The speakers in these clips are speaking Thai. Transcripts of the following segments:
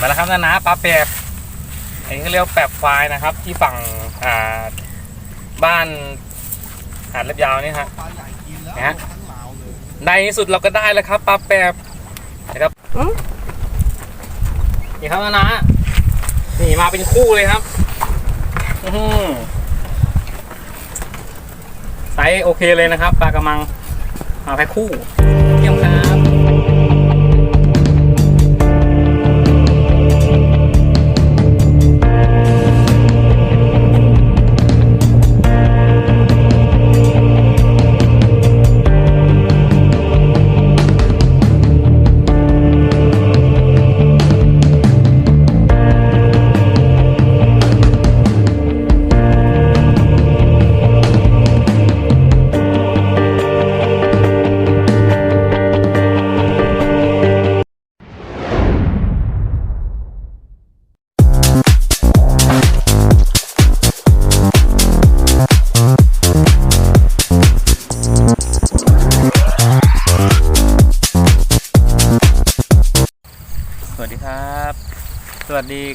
มาแล้วครับนะนะปลาแปบอันนี้เขาเรียกว่าแปบควายนะครับ ที่ฝั่งอ่าบ้านหาดเล็บยาวนี่ฮะปลาใหญ่กินแล้วนะฮะทั้งเหลาเลยในที่สุดเราก็ได้แล้วครับปลาแปบนะครับนี่ครับนะนะนี่มาเป็นคู่เลยครับอื้อหือไซส์โอเคเลยนะครับปลากระมังมาแพ็คคู่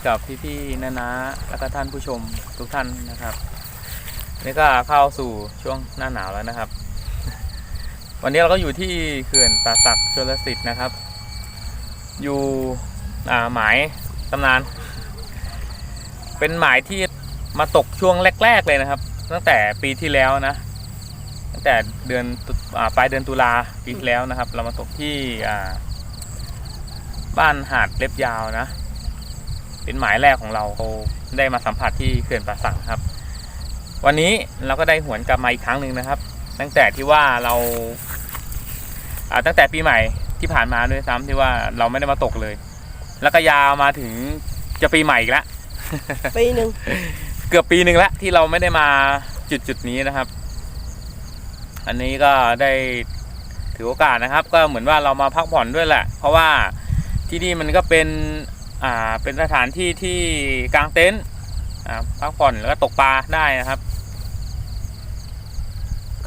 กับพี่ๆนานาแล้วก็ท่านผู้ชมทุกท่านนะครับ นี่ก็เข้าสู่ช่วงหน้าหนาวแล้วนะครับ วันนี้เราก็อยู่ที่เขื่อนป่าสักชลสิทธิ์นะครับ อยู่หมายตำนาน เป็นหมายที่มาตกช่วงแรก ๆ เลยนะครับ ตั้งแต่ปีที่แล้วนะ ตั้งแต่เดือนอปลายเดือนตุลาปีที่แล้วนะครับ เรามาตกที่บ้านหาดเล็บยาวนะ เป็นหมายแรกของเราได้มาสัมผัสที่เขื่อนป่าสักครับ วันนี้เราก็ได้หวนกลับมาอีกครั้งหนึ่งนะครับ ตั้งแต่ที่ว่าเราอ่าตั้งแต่ปีใหม่ที่ผ่านมาด้วยซ้ำที่ว่าเราไม่ได้มาตกเลย แล้วก็ยาวมาถึงจะปีใหม่อีกแล้วปีหนึ่งเกือบปีหนึ่งแล้วที่เราไม่ได้มาจุดจุดๆนี้นะครับ อันนี้ก็ได้ถือโอกาสนะครับ ก็เหมือนว่าเรามาพักผ่อนด้วยแหละ เพราะว่าที่นี่มันก็เป็น อ่าเป็นสถานที่ที่กางเต็นท์อ่าพักผ่อนแล้วก็ตกปลาได้นะครับ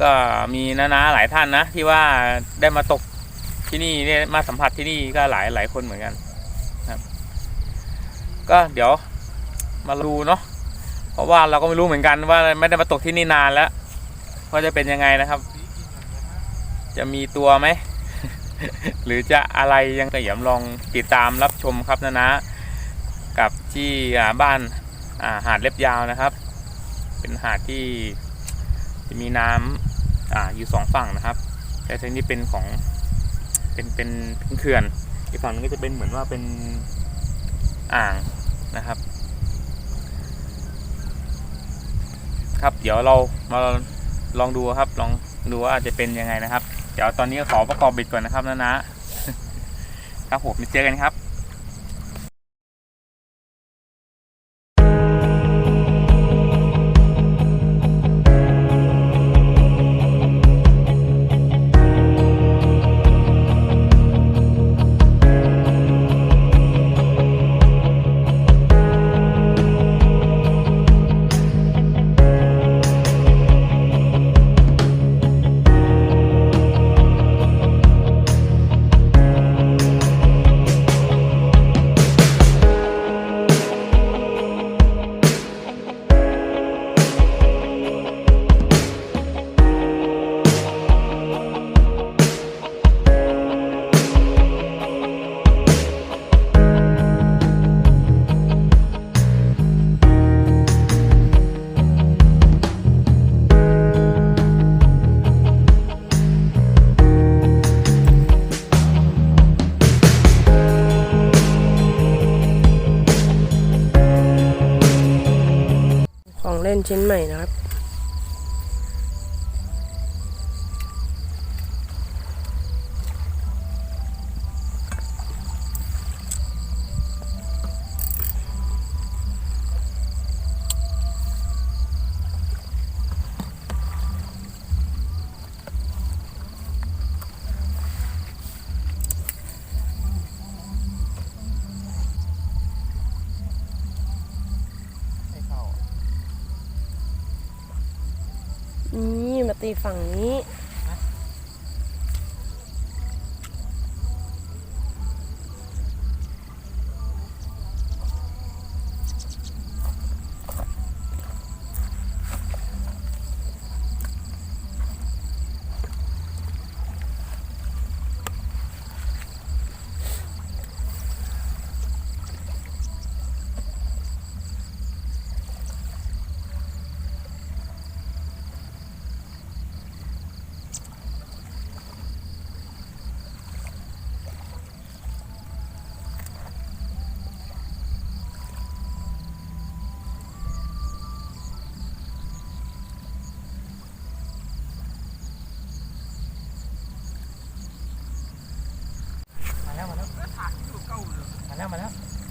ก็มีน้าๆหลายท่านนะ ที่ว่าได้มาตกที่นี่ได้มาสัมผัสที่นี่ก็หลายหลายคนเหมือนกันครับ ก็เดี๋ยวมาดูเนาะเพราะว่าเราก็ไม่รู้เหมือนกันว่าไม่ได้มาตกที่นี่นานแล้วว่าจะเป็นยังไงนะครับ จะมีตัวไหม หรือจะอะไรยังกระเหยมลองติดตามรับชมครับนะนะ กับที่บ้านาหาดเล็บยาวนะครับ เป็นหาดที่จะมีน้ำออยู่สองฝั่งนะครับ แต่ทีนี้เป็นของเป็นเป็นเป็นเขื่อนอีกฝั่งนึงก็จะเป็นเหมือนว่าเป็นอ่างนะครับ ครับเดี๋ยวเรามาลองดูครับ ลองดูว่าจะเป็นยังไงนะครับ เดี๋ยวตอนนี้ขอประกอบบิดก่อนนะครับนะนะครับผมเจอกันครับ ชิ้นใหม่นะครับ ตีฝั่งนี้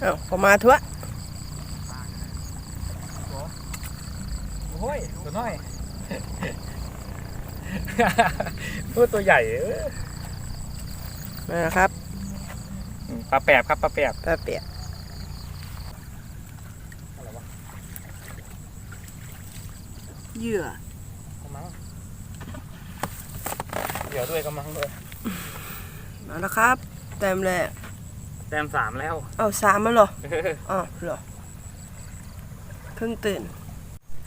แล้วเอ้าพอมาทั่วโอ้ยตัวน้อยตัวตัวใหญ่เออมาแล้วครับอืมปลาแปบครับปลาแปบปลาเปียกอะไรวะเหยื่อกระมังเดี๋ยวด้วยกระมังด้วยมาแล้วครับ เต็มเลยแต้มสามแล้ว เอาสามมาเหรออ๋อเหรอเพิ่งตื่น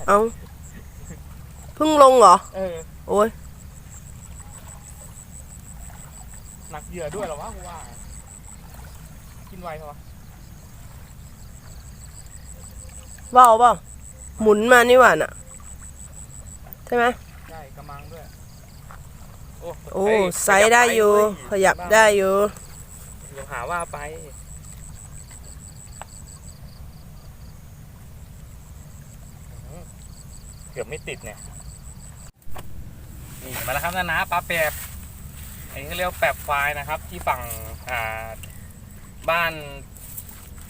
เอาเพิ่งลงเหรอ เออ โอ้ยหนักเหยื่อด้วยเหรอวะกูว่า กินไวเหรอวะว่าวเปล่าหมุนมานี่หว่าน่ะ ใช่ไหมใช่กระมังด้วย โอ้ โอ้เฮ้ยไซส์ได้อยู่ ขยับได้อยู่เดี๋ยวหาว่าไป เกือบไม่ติดเนี่ย นี่มาแล้วครับนะนะปลาแปบอันนี้เรียกแปบควายนะครับ ที่ฝั่งอ่าบ้าน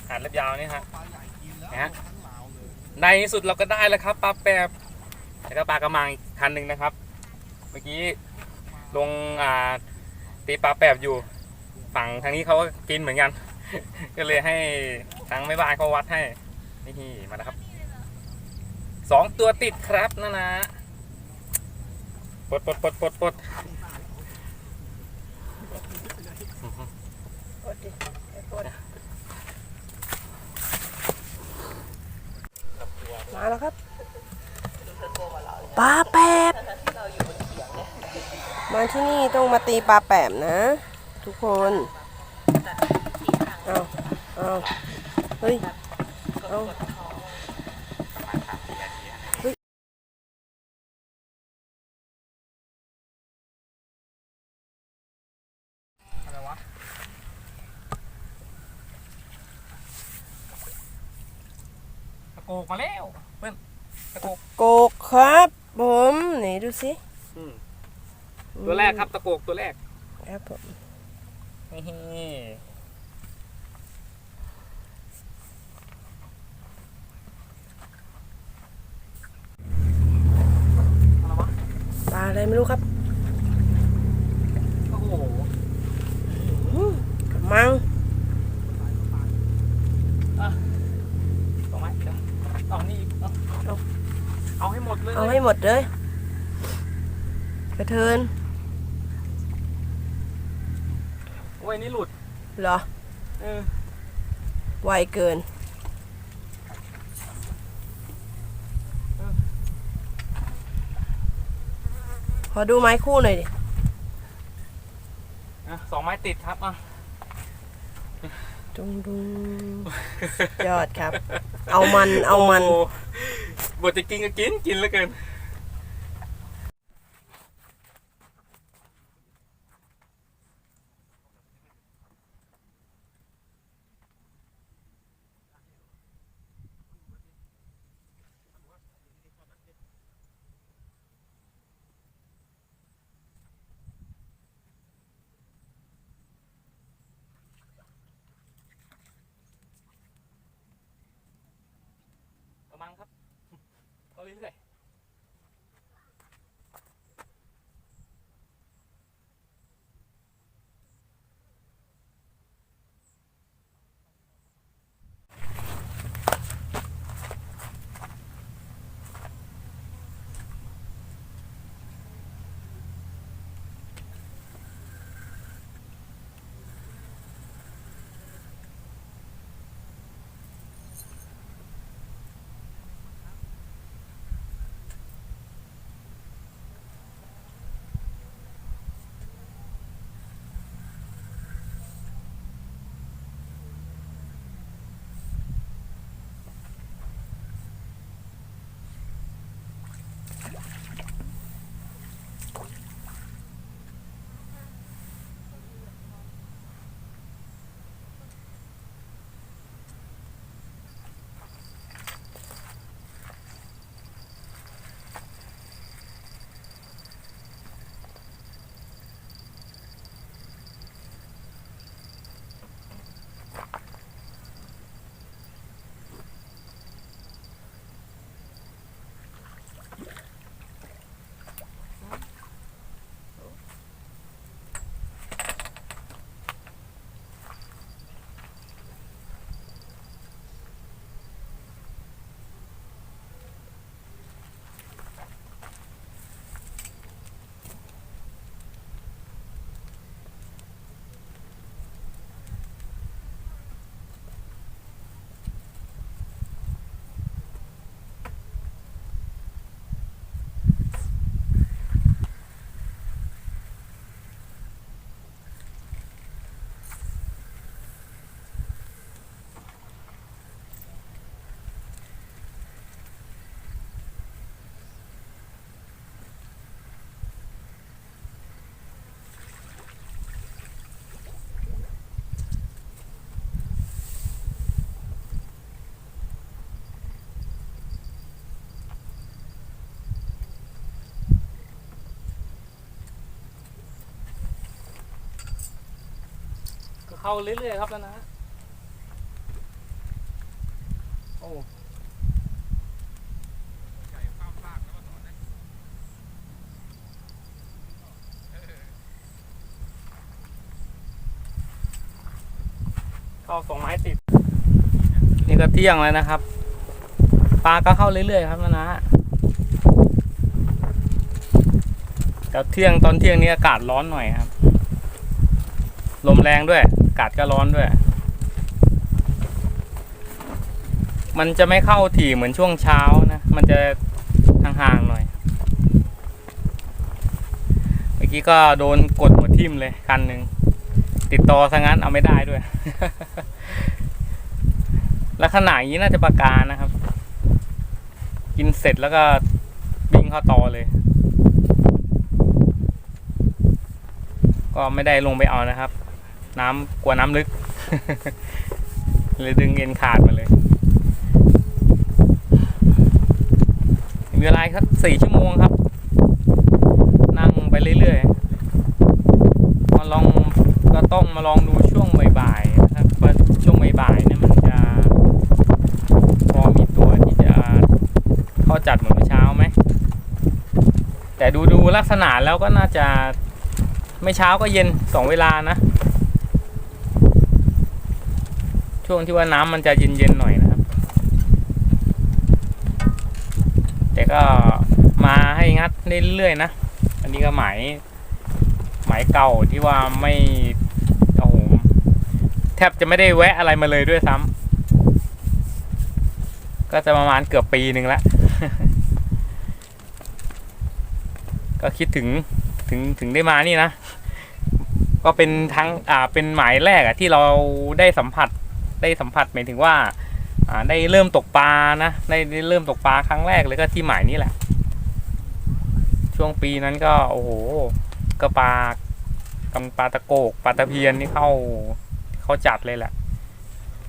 หาดเล็บยาวนี่ฮะนะฮะในที่สุดเราก็ได้แล้วครับปลาแปบแล้วก็ปลากระมังอีกคันหนึ่งนะครับ เมื่อกี้ลงอ่าตีปลาแปบอยู่ ฝั่งทางนี้เขาก็กินเหมือนกัน ก็เลยให้ทางแม่บ้านเขาวัดให้ นี่มาแล้วครับสองตัวติดครับนะนะปดปดปดปดปดมาแล้วครับปลาแปบมาที่นี่ต้องมาตีปลาแปบนะ ทุกคนเอาเอาเฮ้ยเอาเฮ้ยอะไรวะตะโกกมาแล้วเพื่อนตะโกกโกกครับผมไหนดูสิอืมตัวแรกครับตะโกกตัวแรกครับผม นี่อะไรวะปลาอะไรไม่รู้ครับ โอ้โหกระมังตรงไหมเดี๋ยวเอานี่อีกเอาเอาเอาให้หมดเลย เอาให้หมดเลย กระเทิน โอ้ยนี่หลุดเหรอเออไวเกิน ขอดูไม้คู่หน่อยดิอะสองไม้ติดครับอะดุงดุงยอดครับ เอามันเอามันโบทจะกินก็กินกินแล้วเกิน ประมาณครับ เอา เอยเข้าเรื่อยๆครับแล้วนะโอ้เข้าสองไม้ติด นี่ก็เที่ยงแล้วนะครับ ปลาก็เข้าเรื่อยๆครับนะนะกับเที่ยงตอนเที่ยงนี้อากาศร้อนหน่อยครับ ลมแรงด้วย อากาศก็ร้อนด้วย มันจะไม่เข้าถี่เหมือนช่วงเช้านะ มันจะห่างๆหน่อย เมื่อกี้ก็โดนกดหัวทิ่มเลยคันหนึ่ง ติดต่อซะงั้นเอาไม่ได้ด้วย ลักษณะอย่างนี้น่าจะประการนะครับ กินเสร็จแล้วก็วิ่งเข้าตอเลยก็ไม่ได้ลงไปเอานะครับ น้ำกลัวน้ำลึก เลยดึงเอ็นขาดมาเลย มีเวลาครับสี่ชั่วโมงครับ นั่งไปเรื่อยๆ มาลองก็ต้องมาลองดูช่วงบ่ายๆนะครับว่าช่วงบ่ายๆเนี่ยมันจะพอมีตัวที่จะเข้าจัดเหมือนเมื่อเช้าไหม แต่ดูดูลักษณะแล้วก็น่าจะไม่เช้าก็เย็นสองเวลานะ ช่วงที่ว่าน้ำมันจะเย็นๆหน่อยนะครับ แต่ก็มาให้งัดเรื่อยๆนะ อันนี้ก็หมายหมายเก่าที่ว่าไม่โอ้โหแทบจะไม่ได้แวะอะไรมาเลยด้วยซ้ำก็จะประมาณเกือบปีหนึ่งแล้วก็คิดถึงถึงถึงได้มานี่นะ ก็เป็นทั้งอ่าเป็นหมายแรกอะที่เราได้สัมผัส ได้สัมผัสหมายถึงว่าได้เริ่มตกปลานะได้ได้เริ่มตกปลาครั้งแรกเลยก็ที่หมายนี้แหละ ช่วงปีนั้นก็โอ้โหก็ปลากำปลาตะโกกปลาตะเพียนนี่เข้าเข้าจัดเลยแหละ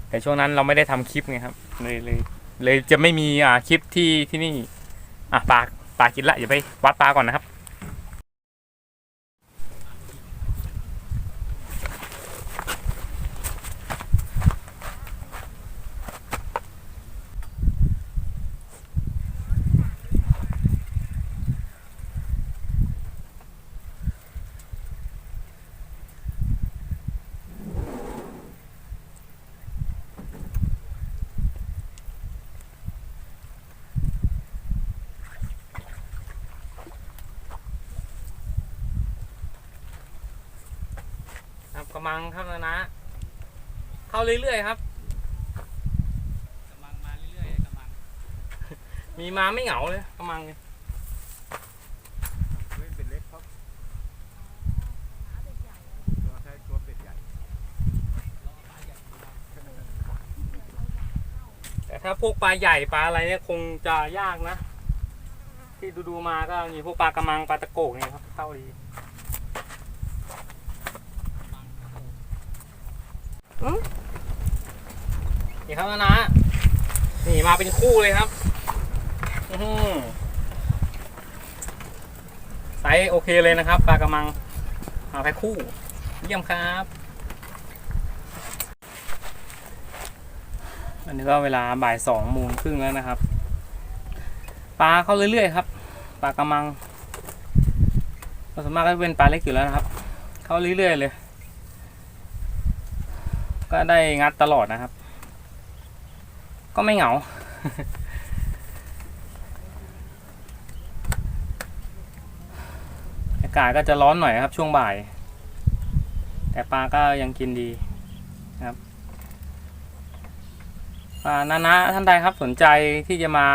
แต่ช่วงนั้นเราไม่ได้ทำคลิปไงครับ เลยเลยเลยจะไม่มีอ่าคลิปที่ที่นี่ อะปลาปลากินละอย่าไปวัดปลาก่อนนะครับ ครับกำลังครับนะนะ เข้าเรื่อยๆครับ กำลังมาเรื่อยๆกำลังมีมาไม่เหงาเลยกำลังเนี่ยเล่นเป็นเล็กครับตัวใช้ตัวเป็ดใหญ่แต่ถ้าพวกปลาใหญ่ปลาอะไรเนี่ยคงจะยากนะ ที่ดูๆมาก็มีพวกปลากระมังปลาตะโกกเนี่ยครับ เข้าดี อืม นี่ครับนะนะนี่มาเป็นคู่เลยครับไซส์โอเคเลยนะครับปลากระมังมาแพ็คคู่ เยี่ยมครับอันนี้ก็เวลาบ่ายสองโมงครึ่งแล้วนะครับ ปลาเข้าเรื่อยๆครับปลากระมังเราสวนมากก็เป็นปลาเล็กอยู่แล้วนะครับ เข้าเรื่อยๆเลย ก็ได้งัดตลอดนะครับ ก็ไม่เหงา อากาศก็จะร้อนหน่อยครับช่วงบ่าย แต่ปลาก็ยังกินดีนะครับอ่านานะท่านใดครับสนใจที่จะมา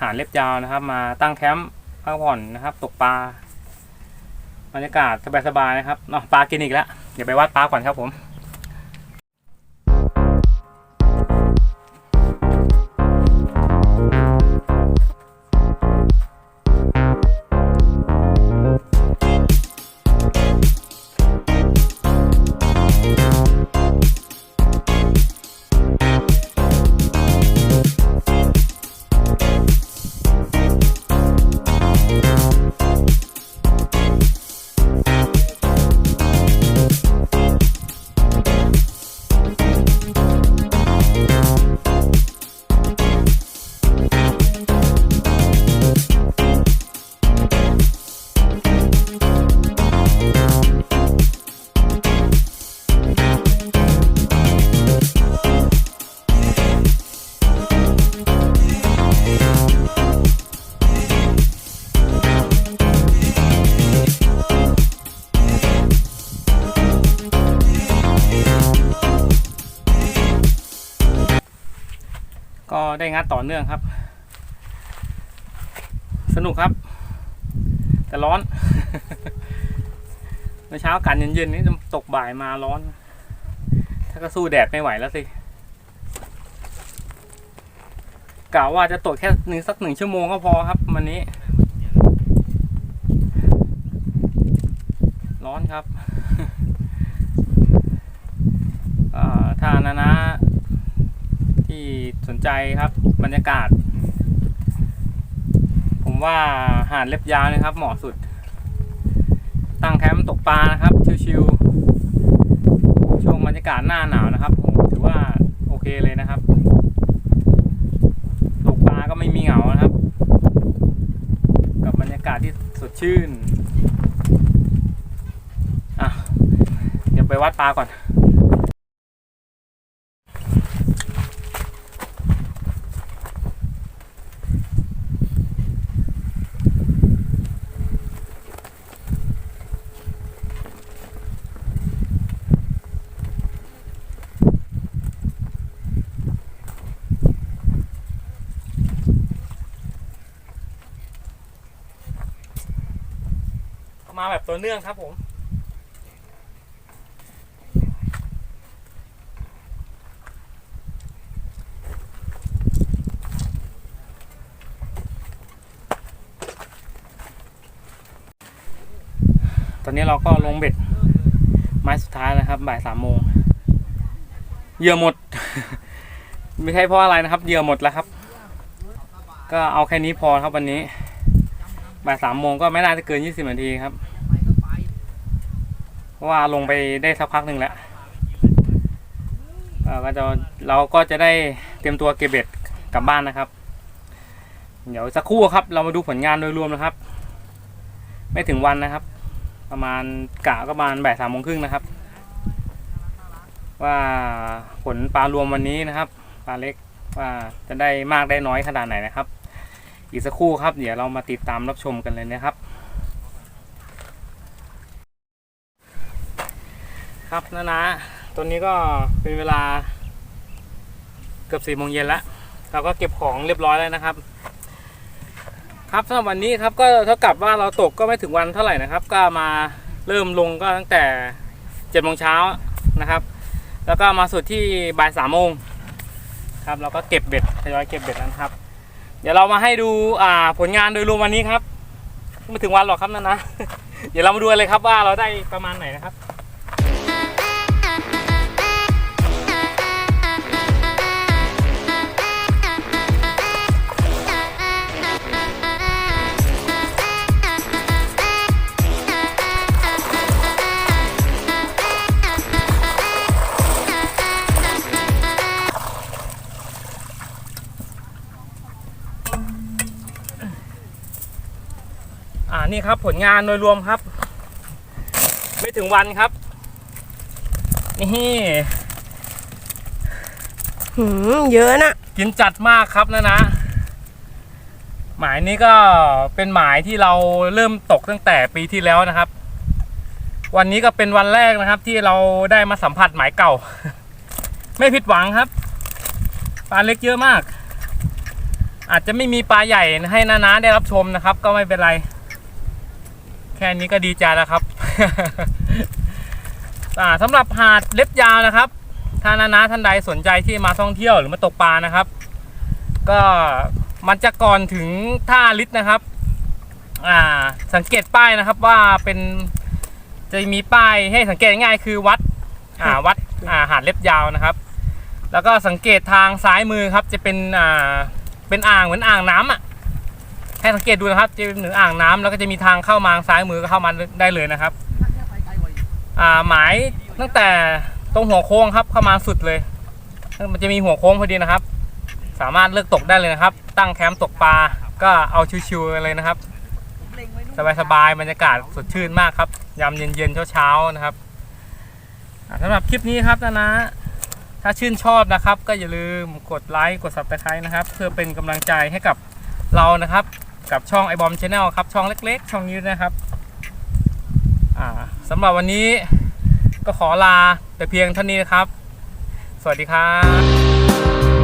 หาเล็บยาวนะครับ มาตั้งแคมป์พักผ่อนนะครับ ตกปลาบรรยากาศสบายๆนะครับเนาะปลากินอีกแล้วเดี๋ยวไปวัดปลาก่อนครับผม ได้งัดต่อเนื่องครับ สนุกครับ แต่ร้อน เมื่อเช้าอากาศเย็นๆนี่ตกบ่ายมาร้อน ถ้าก็สู้แดดไม่ไหวแล้วสิกะว่าจะตกแค่หนึ่งสักหนึ่งชั่วโมงก็พอครับวันนี้ ร้อนครับอ่าถ้านานะ ใจครับ บรรยากาศ ผมว่าหาดเล็บยาวนะครับ เหมาะสุด ตั้งแคมป์ตกปลานะครับ ชิวๆช่วงบรรยากาศหน้าหนาวนะครับ ผมถือว่าโอเคเลยนะครับ ตกปลาก็ไม่มีเหงานะครับ กับบรรยากาศที่สดชื่นอะเดี๋ยวไปวัดปลาก่อน แบบตัวเนื่องครับผมตอนนี้เราก็ลงเบ็ด ไม้สุดท้ายนะครับ บ่ายสามโมงเหยื่อหมด ไม่ใช่เพราะอะไรนะครับเหยื่อหมดแล้วครับ ก็เอาแค่นี้พอครับวันนี้ บ่ายสามโมงก็ไม่น่าจะเกินยี่สิบนาทีครับ ราะว่าลงไปได้สักพักหนึ่งแล้วเอ่อก็จะเราก็จะได้เตรียมตัวเก็บเบ็ดกลับบ้านนะครับ เดี๋ยวสักครู่ครับ เรามาดูผลงานโดยรวมนะครับ ไม่ถึงวันนะครับ ประมาณกะก็ประมาณบ่ายสามโมงครึ่งนะครับ ว่าผลปลารวมวันนี้นะครับปลาเล็กว่าจะได้มากได้น้อยขนาดไหนนะครับ อีกสักครู่ครับ เดี๋ยวเรามาติดตามรับชมกันเลยนะครับ ครับนะนะตอนนี้ก็เป็นเวลาเกือบสี่โมงเย็นแล้วเราก็เก็บของเรียบร้อยแล้วนะครับ ครับสำหรับวันนี้ครับก็เท่ากับว่าเราตกก็ไม่ถึงวันเท่าไหร่นะครับ ก็มาเริ่มลงก็ตั้งแต่เจ็ดโมงเช้านะครับ แล้วก็มาสุดที่บ่ายสามโมงครับเราก็เก็บเบ็ดทยอยเก็บเบ็ดแล้วนครับ เดี๋ยวเรามาให้ดูอ่าผลงานโดยรวมวันนี้ครับไม่ถึงวันหรอกครับนะนะ เดี๋ยวเรามาดูเลยครับว่าเราได้ประมาณไหนนะครับ ครับ ผลงานโดยรวมครับ ไม่ถึงวันครับ นี่หืมเยอะนะกินจัดมากครับนะนะ หมายนี้ก็เป็นหมายที่เราเริ่มตกตั้งแต่ปีที่แล้วนะครับ วันนี้ก็เป็นวันแรกนะครับ ที่เราได้มาสัมผัสหมายเก่า ไม่ผิดหวังครับปลาเล็กเยอะมาก อาจจะไม่มีปลาใหญ่ให้นานาได้รับชมนะครับ ก็ไม่เป็นไร แค่นี้ก็ดีใจแล้วครับอ่าสำหรับหาดเล็บยาวนะครับถ้านานาท่านใดสนใจที่มาท่องเที่ยวหรือมาตกปลานะครับ ก็มันจะก่อนถึงท่าลิศนะครับ อ่าสังเกตป้ายนะครับว่าเป็นจะมีป้ายให้สังเกตง่ายๆคือวัดอ่าวัดอ่าหาดเล็บยาวนะครับ แล้วก็สังเกตทางซ้ายมือครับจะเป็นอ่าเป็นอ่างเหมือนอ่างน้ำอะ ให้สังเกตดูนะครับจะเป็นเหมือนอ่างน้ำแล้วก็จะมีทางเข้ามาทางซ้ายมือก็เข้ามาได้เลยนะครับอ่าหมายตั้งแต่ตรงหัวโค้งครับเข้ามาสุดเลย มันจะมีหัวโค้งพอดีนะครับ สามารถเลือกตกได้เลยนะครับ ตั้งแคมป์ตกปลาก็เอาชิวๆเลยนะครับ สบายๆบรรยากาศสดชื่นมากครับยามเย็นๆเช้าๆนะครับอ่าสำหรับคลิปนี้ครับนะนะถ้าชื่นชอบนะครับ ก็อย่าลืมกดไลค์กด subscribe นะครับ เพื่อเป็นกำลังใจให้กับเรานะครับ กับช่องไอบอมชาแนลครับช่องเล็ก ๆ ช่องนี้นะครับสำหรับวันนี้ก็ขอลาแต่เพียงเท่านี้นะครับ สวัสดีครับ